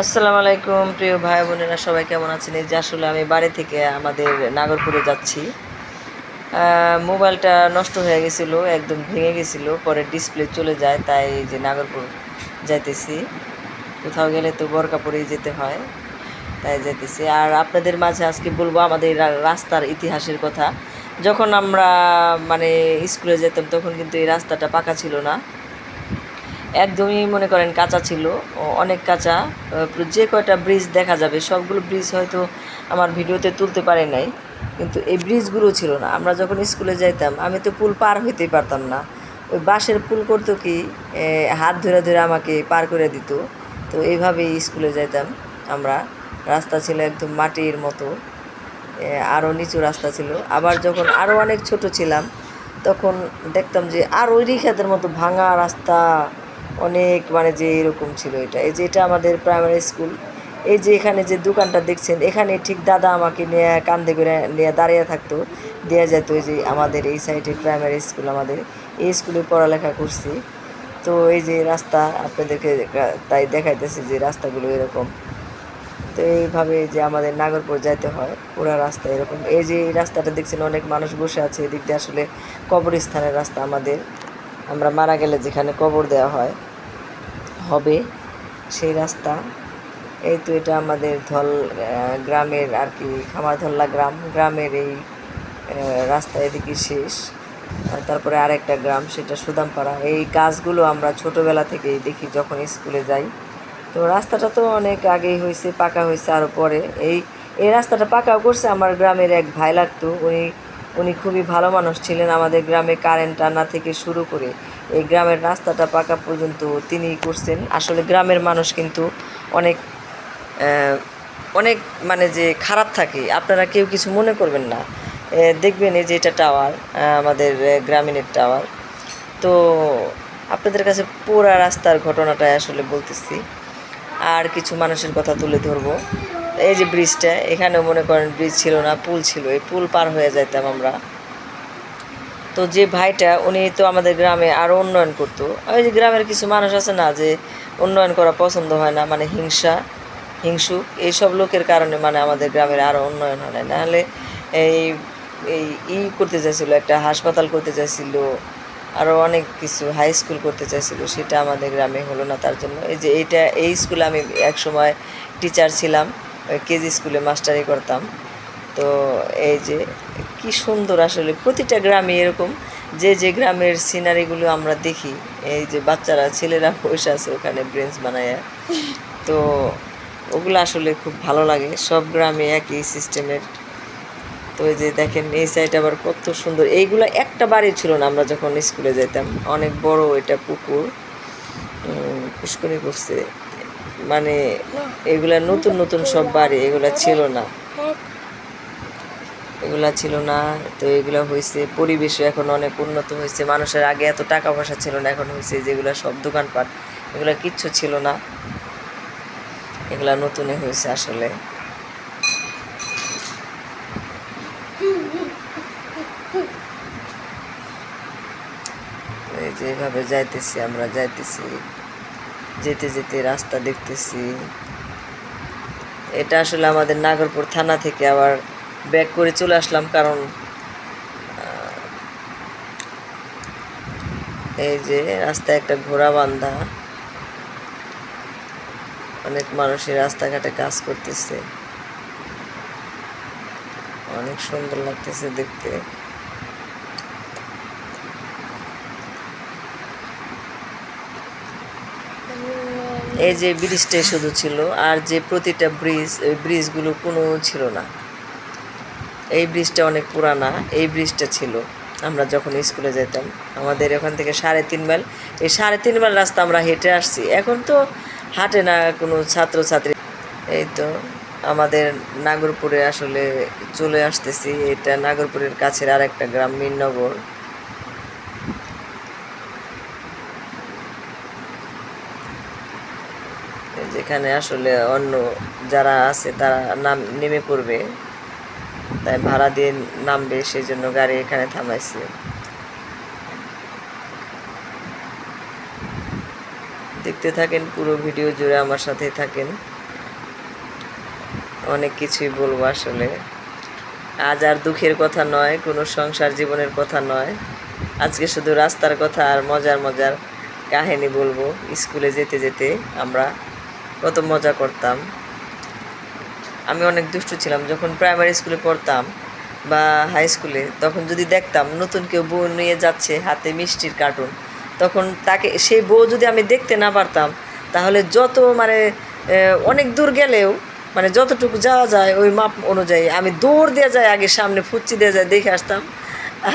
আসসালামু আলাইকুম, প্রিয় ভাই বোনেরা, সবাই কেমন আছেন? এই যে আসলে আমি বাড়ি থেকে আমাদের নাগরপুরে যাচ্ছি। মোবাইলটা নষ্ট হয়ে গেছিল, একদম ভেঙে গেছিল, পরে ডিসপ্লে চলে যায়, তাই যে নাগরপুর যাইতেছি। কোথাও গেলে তো বরকা পরেই যেতে হয়, তাই যাইতেছি। আর আপনাদের মাঝে আজকে বলব আমাদের রাস্তার ইতিহাসের কথা। যখন আমরা মানে স্কুলে যেতাম, তখন কিন্তু এই রাস্তাটা পাকা ছিল না। একদমই মনে করেন কাঁচা ছিল অনেক কাঁচা যে কয়টা ব্রিজ দেখা যাবে, সবগুলো ব্রিজ হয়তো আমার ভিডিওতে তুলতে পারে নাই, কিন্তু এই ব্রিজগুলো ছিল না। আমরা যখন স্কুলে যাইতাম, আমি তো পুল পার হইতেই পারতাম না। ওই বাঁশের পুল করতো কি হাত ধরে ধরে আমাকে পার করে দিত। তো এইভাবেই স্কুলে যাইতাম আমরা। রাস্তা ছিল একদম মাটির মতো আরও নিচু রাস্তা ছিল। আবার যখন আরও অনেক ছোট ছিলাম, তখন দেখতাম যে আর ওই রিখাতের মতো ভাঙা রাস্তা অনেক মানে যে এরকম ছিল এটা। এই যে এটা আমাদের প্রাইমারি স্কুল এই যে এখানে যে দোকানটা দেখছেন, এখানে ঠিক দাদা আমাকে নিয়ে কান্দে করে নিয়ে দাঁড়িয়ে থাকতো। দেওয়া যেত এই যে আমাদের এই সাইডে প্রাইমারি স্কুল আমাদের। এই স্কুলে পড়ালেখা করছি। তো এই যে রাস্তা আপনাদেরকে তাই দেখাইতেছি যে রাস্তাগুলো এরকম। তো এইভাবে যে আমাদের নাগরপুর যাইতে হয়, পুরো রাস্তা এরকম। এই যে এই রাস্তাটা দেখছেন, অনেক মানুষ বসে আছে। এদিক দিয়ে আসলে কবরস্থানের রাস্তা আমাদের। আমরা মারা গেলে যেখানে কবর দেওয়া হয়, হবে সেই রাস্তা। এই তো এটা আমাদের ধল গ্রামের আর কি খামারধল্লা গ্রাম। গ্রামের এই রাস্তা এদিকে শেষ। তারপরে আরেকটা গ্রাম, সেটা সুদামপাড়া। এই গাছগুলো আমরা ছোটোবেলা থেকেই দেখি যখন স্কুলে যাই। তো রাস্তাটা তো অনেক আগেই হয়েছে পাকা হয়েছে আরও পরে। এই এই রাস্তাটা পাকাও করছে আমার গ্রামের এক ভাই লাগতো। উনি উনি খুবই ভালো মানুষ ছিলেন। আমাদের গ্রামে কারেন্ট আনা থেকে শুরু করে এই গ্রামের রাস্তাটা পাকা পর্যন্ত তিনি করছেন। আসলে গ্রামের মানুষ কিন্তু অনেক অনেক মানে যে খারাপ থাকে, আপনারা কেউ কিছু মনে করবেন না। দেখবেন এই যে এটা টাওয়ার আমাদের গ্রামীণের টাওয়ার তো আপনাদের কাছে পুরা রাস্তার ঘটনাটা আসলে বলতেছি। আর কিছু মানুষের কথা তুলে ধরবো। এই যে ব্রিজটা, এখানেও মনে করেন ব্রিজ ছিল না, পুল ছিল। এই পুল পার হয়ে যাইতাম আমরা। তো যে ভাইটা, উনি তো আমাদের গ্রামে আরও উন্নয়ন করতো। ওই যে গ্রামের কিছু মানুষ আছে না, যে উন্নয়ন করা পছন্দ হয় না মানে হিংসা, হিংসুক, এইসব লোকের কারণে মানে আমাদের গ্রামের আরও উন্নয়ন হয় না। নাহলে এই এই ই করতে চাইছিল, একটা হাসপাতাল করতে চাইছিল আরও অনেক কিছু হাই স্কুল করতে চাইছিল, সেটা আমাদের গ্রামে হলো না তার জন্য। এই যে এইটা, এই স্কুলে আমি এক সময় টিচার ছিলাম। কেজি স্কুলে মাস্টারি করতাম। তো এই যে কি সুন্দর আসলে প্রতিটা গ্রামে এরকম। যে যে গ্রামের সিনারিগুলো আমরা দেখি, এই যে বাচ্চারা, ছেলেরা বসে আছে ওখানে ব্রেঞ্চ বানায় তো ওগুলো আসলে খুব ভালো লাগে, সব গ্রামে একই সিস্টেমের তো এই যে দেখেন, এই সাইড আবার কত সুন্দর। এইগুলো একটা বাড়ি ছিল না আমরা যখন স্কুলে যেতাম অনেক বড় এটা পুকুর। পুষ্করি করছে মানে এগুলা নতুন নতুন সব বাড়ি এগুলা ছিল না। এগুলা ছিল না তো এগুলা হয়েছে পরিবেশও এখন অনেক উন্নত হয়েছে মানুষের আগে এত টাকা পয়সা ছিল না এখন হয়েছে যেগুলো সব দোকানপাট এগুলা কিচ্ছু ছিল না। এগুলা নতুনে হয়েছে আসলে। এই যে এইভাবে যাইতেছি আমরা যাইতেছি। যেতে যেতে রাস্তা দেখতেছি। এটা আসলে আমাদের নাগরপুর থানা থেকে আবার ব্যাক করে চলে আসলাম কারণ এই যে রাস্তায় একটা ঘোড়া বান্ধা। অনেক মানুষই রাস্তাঘাটে কাজ করতেছে। অনেক সুন্দর লাগতেছে দেখতে। এই যে ব্রিজটাই শুধু ছিল, আর যে প্রতিটা ব্রিজ ওই ব্রিজগুলো কোনো ছিল না। এই ব্রিজটা অনেক পুরানা, এই ব্রিজটা ছিল। আমরা যখন স্কুলে যেতাম, আমাদের ওখান থেকে সাড়ে তিন মাইল, এই সাড়ে তিন মাইল রাস্তা আমরা হেঁটে আসছি। এখন তো হাঁটে না কোনো ছাত্রছাত্রী। এই তো আমাদের নাগরপুরে আসলে চলে আসতেছি। এটা নাগরপুরের কাছের আরেকটা গ্রাম মিননগর যেখানে আসলে অন্য যারা আছে তারা নাম নেমে পড়বে। তাই ভাড়া দিয়ে নামবে সেই জন্য গাড়ি এখানে থামাইছে। দেখতে থাকেন, পুরো ভিডিও জুড়ে আমার সাথে থাকেন। অনেক কিছুই বলব আসলে। আজ আর দুঃখের কথা নয়, কোনো সংসার জীবনের কথা নয়। আজকে শুধু রাস্তার কথা আর মজার মজার কাহিনী বলব, স্কুলে যেতে যেতে আমরা কত মজা করতাম। আমি অনেক দুষ্টু ছিলাম। যখন প্রাইমারি স্কুলে পড়তাম বা হাই স্কুলে তখন যদি দেখতাম নতুন কেউ বউ নিয়ে যাচ্ছে হাতে মিষ্টির কার্টুন তখন তাকে, সেই বউ যদি আমি দেখতে না পারতাম, তাহলে যত মানে অনেক দূর গেলেও মানে যতটুকু যাওয়া যায় ওই মাপ অনুযায়ী আমি দৌড় দিয়ে যাই, আগে সামনে ফুচি দিয়ে যাই, দেখে আসতাম,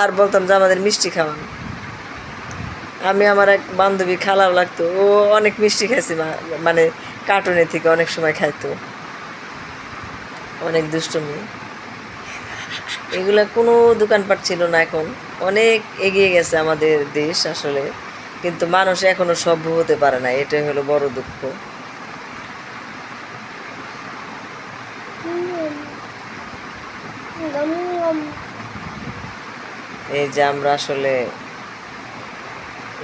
আর বলতাম যে আমাদের মিষ্টি খাওয়ান। আমি আমার এক বান্ধবী খালাও লাগতো, ও অনেক মিষ্টি খাইছে মানে কার্টুনের থেকে অনেক সময় খাইতো। অনেক দুষ্টুমি। এগুলা কোনো দোকানপাট ছিল না এখন। অনেক এগিয়ে গেছে আমাদের দেশ আসলে। কিন্তু মানুষ এখনও সভ্য হতে পারে না, এটাই হলো বড় দুঃখ। এই যে আমরা আসলে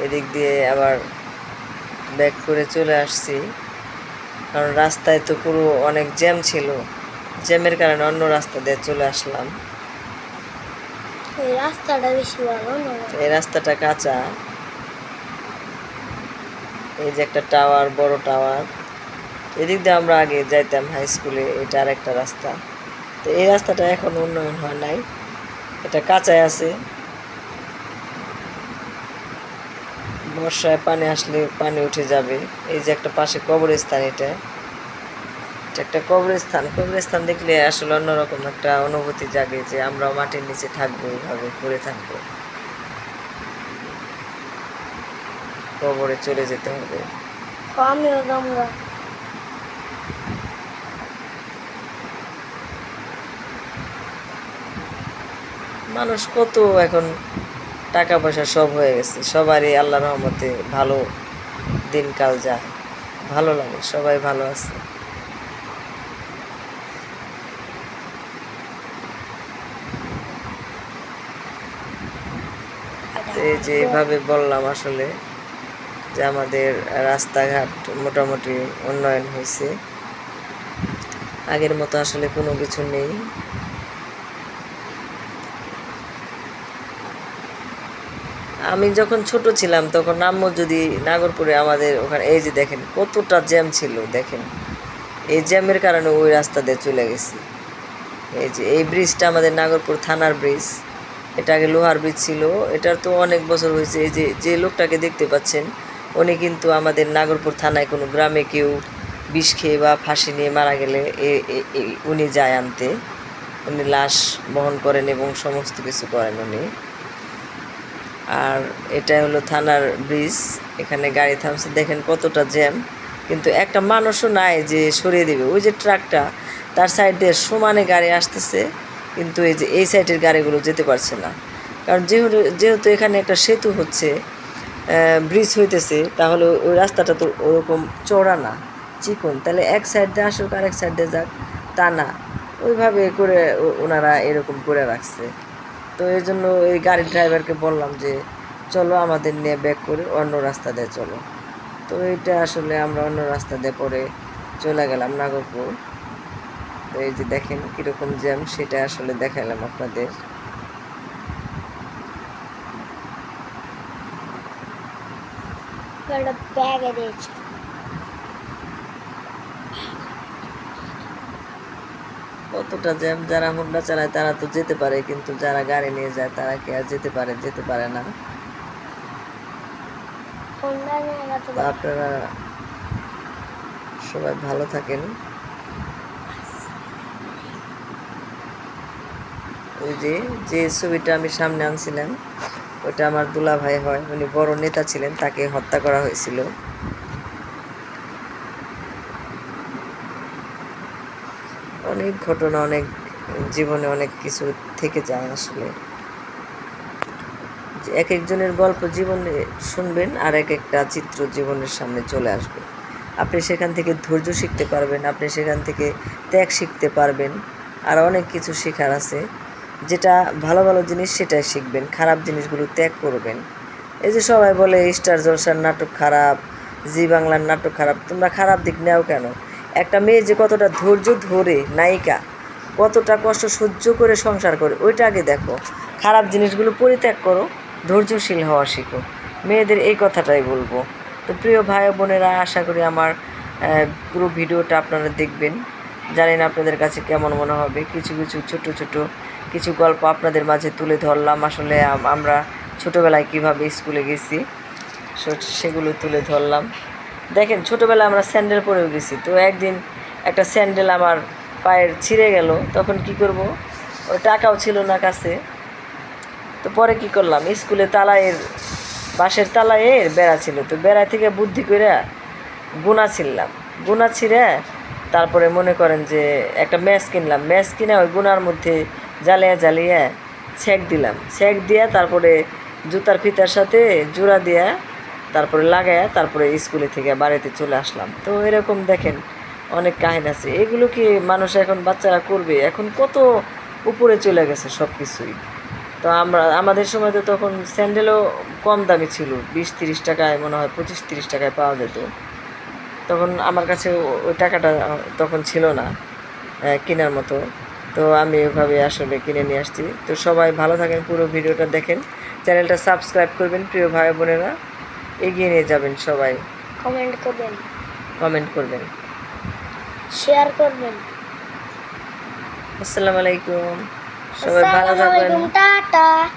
এদিক দিয়ে আবার ব্যাক করে চলে আসছি। কারণ রাস্তায় তো পুরো অনেক জ্যাম ছিল। জ্যামের কারণে অন্য রাস্তা দিয়ে চলে আসলাম। এই রাস্তাটা বেশি ভালো না? এই রাস্তাটা কাঁচা। এই যে একটা টাওয়ার বড় টাওয়ার। এদিক দিয়ে আমরা আগে যাইতাম হাই স্কুলে এটা আর একটা রাস্তা। তো এই রাস্তাটা এখন উন্নয়ন হয় নাই। এটা কাঁচায় আছে। বর্ষায় পানি আসলে পানি উঠে যাবে। এই যে একটা পাশে কবরস্থান এটা। এটা একটা কবরস্থান। কবরস্থান দেখলে আসলে অন্যরকম একটা অনুভূতি জাগে যে আমরা মাটির নিচে থাকব এইভাবে পড়ে থাকব। কবরে চলে যেতে হবে। আমিও গমরা মানুষ কত এখন টাকা পয়সা সব হয়ে গেছে। সবারই আল্লাহ রহমতে ভালো দিনকাল যায়। ভালো লাগে, সবাই ভালো আছে। এই যে এভাবে বললাম আসলে যে আমাদের রাস্তাঘাট মোটামুটি উন্নয়ন হয়েছে। আগের মতো আসলে কোনো কিছু নেই। আমি যখন ছোট ছিলাম, তখন আম্মু যদি নাগরপুরে আমাদের ওখানে, এই যে দেখেন, কতটা জ্যাম ছিল, দেখেন। এই জ্যামের কারণে ওই রাস্তা দিয়ে চলে গেছি। এই যে, এই ব্রিজটা আমাদের নাগরপুর থানার ব্রিজ এটা আগে লোহার ব্রিজ ছিল, এটার তো অনেক বছর হয়েছে। এই যে যে লোকটাকে দেখতে পাচ্ছেন, উনি কিন্তু আমাদের নাগরপুর থানায় কোনো গ্রামে কেউ বিষ খেয়ে বা ফাঁসি নিয়ে মারা গেলে এ- উনি যায় আনতে। উনি লাশ বহন করেন এবং সমস্ত কিছু করেন উনি। আর এটা হলো থানার ব্রিজ এখানে গাড়ি থামছে। দেখেন কতটা জ্যাম কিন্তু একটা মানুষও নাই যে সরিয়ে দিবে। ওই যে ট্রাকটা তার সাইড দিয়ে সমানে গাড়ি আসতেছে, কিন্তু এই যে এই সাইডের গাড়িগুলো যেতে পারছে না। কারণ যেহেতু যেহেতু এখানে একটা সেতু হচ্ছে ব্রিজ হইতেছে, তাহলে ওই রাস্তাটা তো ওরকম চড়া না, চিকন। তাহলে এক সাইড দিয়ে আসুক আর এক সাইড দিয়ে যাক, তা না। ওইভাবে করে ওনারা এরকম করে রাখছে। তো এই জন্য এই গাড়ির ড্রাইভারকে বললাম যে, চলো আমাদের নিয়ে ব্যাক করে অন্য রাস্তা দিয়ে চলো। তো এটা আসলে আমরা অন্য রাস্তা দিয়ে পরে চলে গেলাম নাগরপুর। তো এই যে দেখেন কীরকম জ্যাম সেটা আসলে দেখালাম আপনাদের। একটা ব্যাগে দিয়েছে কতটা জ্যাম যারা হুন্ডা চালায় তারা তো যেতে পারে কিন্তু যারা গাড়ি নিয়ে যায় তারা কি আর যেতে পারে যেতে পারে না। আপনারা সবাই ভালো থাকেন। ওই যে যে ছবিটা আমি সামনে আনছিলাম ওটা আমার দুলা ভাই হয় উনি বড় নেতা ছিলেন তাকে হত্যা করা হয়েছিল। অনেক ঘটনা, অনেক জীবনে অনেক কিছু থেকে যায় আসলে। এক একজনের গল্প জীবনে শুনবেন আর এক একটা চিত্র জীবনের সামনে চলে আসবে। আপনি সেখান থেকে ধৈর্য শিখতে পারবেন, আপনি সেখান থেকে ত্যাগ শিখতে পারবেন, আর অনেক কিছু শেখার আছে। যেটা ভালো ভালো জিনিস সেটাই শিখবেন, খারাপ জিনিসগুলো ত্যাগ করবেন। এই যে সবাই বলে, স্টার জলসার নাটক খারাপ, জি বাংলার নাটক খারাপ তোমরা খারাপ দিক নেও কেন? একটা মেয়ে যে কতটা ধৈর্য ধরে, নায়িকা, কতটা কষ্ট সহ্য করে সংসার করে, ওইটা আগে দেখো। খারাপ জিনিসগুলো পরিত্যাগ করো, ধৈর্যশীল হওয়া শিখো। মেয়েদের এই কথাটাই বলব। তো প্রিয় ভাই বোনেরা, আশা করি আমার পুরো ভিডিওটা আপনারা দেখবেন। জানি না আপনাদের কাছে কেমন মনে হবে। কিছু কিছু, ছোট ছোট, কিছু গল্প আপনাদের মাঝে তুলে ধরলাম। আসলে আমরা ছোটোবেলায় কীভাবে স্কুলে গেছি সেগুলো তুলে ধরলাম। দেখেন, ছোটোবেলায় আমরা স্যান্ডেল পরেও গেছি। তো একদিন একটা স্যান্ডেল আমার পায়ের ছিঁড়ে গেল, তখন কি করব? ওই টাকাও ছিল না কাছে। তো পরে কি করলাম? স্কুলে তালায়ের বাঁশের তালায়ের বেড়া ছিল। তো বেড়া থেকে বুদ্ধি করে গুণা ছিললাম গুণা ছিঁড়ে তারপরে মনে করেন যে একটা ম্যাচ কিনলাম। ম্যাচ কিনে ওই গুনার মধ্যে জ্বালিয়ে জ্বালিয়ে ছ্যাক দিলাম। ছ্যাক দিয়ে তারপরে জুতার ফিতার সাথে জোড়া দিয়া তারপরে লাগায়া তারপরে স্কুলে থেকে বাড়িতে চলে আসলাম। তো এরকম দেখেন, অনেক কাহিনী আছে। এগুলো কি মানুষ এখন বাচ্চারা করবে? এখন কত উপরে চলে গেছে সব কিছুই তো আমরা, আমাদের সময় তো তখন স্যান্ডেলও কম দামি ছিল। বিশ তিরিশ টাকায়, মনে হয় পঁচিশ তিরিশ টাকায় পাওয়া যেত। তখন আমার কাছে ওই টাকাটা তখন ছিল না কেনার মতো। তো আমি ওইভাবে আসলে কিনে নিয়ে আসছি। তো সবাই ভালো থাকেন, পুরো ভিডিওটা দেখেন। চ্যানেলটা সাবস্ক্রাইব করবেন, প্রিয় ভাই বোনেরা। এগিয়ে নিয়ে যাবেন সবাই। কমেন্ট করবেন। কমেন্ট করবেন। শেয়ার করবেন। আসসালামু আলাইকুম। সবাই ভালো থাকবেন। টাটা।